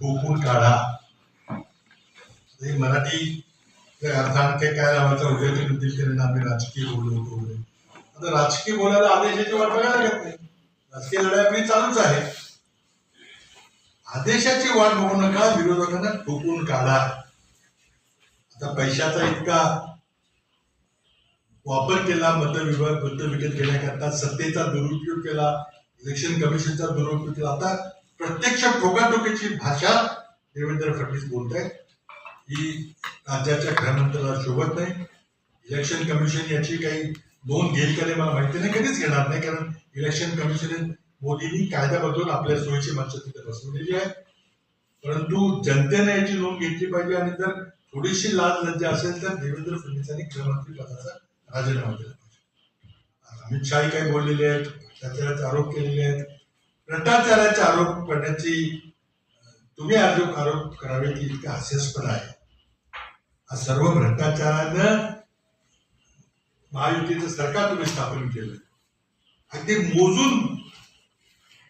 ठोकून काढा. मराठी काही अर्थांत काय लावायचा उद्याच्या उद्देशाने आम्ही राजकीय बोललो होतो आता राजकीय बोलायला आदेशाची वाट बघायला लागत नाही. राजकीय लढाई आपली चालूच आहे. आदेशाची वाट बघू नका विरोधकांना ठोकून काढा. आता पैशाचा इतका वापर केला मतविभाग मत विकत घेण्याकरता सत्तेचा दुरुपयोग केला इलेक्शन कमिशनचा दुरुपयोग केला. आता प्रत्यक्ष टोकाटोकीची भाषा देवेंद्र फडणवीस बोलत आहेत. ही राज्याच्या गृहमंत्र्याला शोभत नाही. इलेक्शन कमिशन याची काही नोंद घेईल का नाही मला माहिती नाही. कधीच घेणार नाही कारण इलेक्शन कमिशन मोदींनी कायदा बदलून आपल्या सोयीची माणसं तिथे बसवलेली आहे परंतु जनतेने याची नोंद घेतली पाहिजे आणि जर थोडीशी लाज लज्जा असेल तर देवेंद्र फडणवीसांनी गृहमंत्री पदाचा राजीनामा दिला पाहिजे. अमित शाही काही बोललेले आहेत त्याच्यात आरोप केलेले आहेत. भ्रष्टाचाराचे आरोप करण्याची तुम्ही आरोप आरोप करावे की इतकं हास्यास्पद आहे. हा सर्व भ्रष्टाचारानं महायुतीचं सरकार तुम्ही स्थापन केलं. अगदी मोजून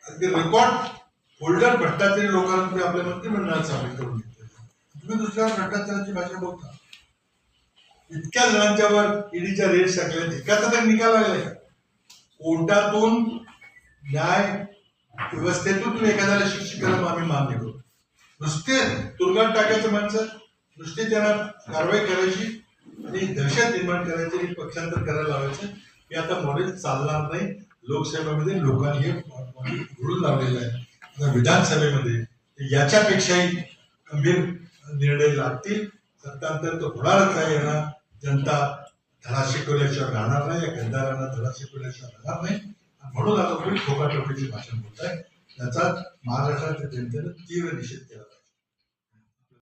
अगदी रेकॉर्ड होल्डर भ्रष्टाचारी लोकांना तुम्ही आपल्या मंत्रिमंडळात सामील करून घेतलं तुम्ही दुसऱ्या भ्रष्टाचाराची भाषा बोलता इतक्या जणांच्यावर ईडीच्या रेट टाकल्या एकाचा तर निकाल लागलाय कोर्टातून न्याय व्यवस्थेतून एखाद्याला शिक्षित करायला आम्ही मान्य करू नुसते तुरुंगात टाकायचं माणसं नुसते त्यांना कारवाई करायची आणि दहशत निर्माण करायची आणि पक्षांतर करायला लावायचं हे आता मॉडेल चालणार नाही. लोकसभेमध्ये लोकांनी हे घडून लावलेलं आहे. आता विधानसभेमध्ये याच्यापेक्षाही गंभीर निर्णय लागतील. सत्तांतर तो होणारच आहे यांना जनता धडा शिकवल्याशिवाय राहणार नाही. या गंधारांना धडा शिकवल्याशिवाय राहणार नाही. म्हणून आता तुम्ही ठोकाठोकीचे भाषण बोलताय त्याचा महाराष्ट्राच्या जनतेनं तीव्र निषेध केला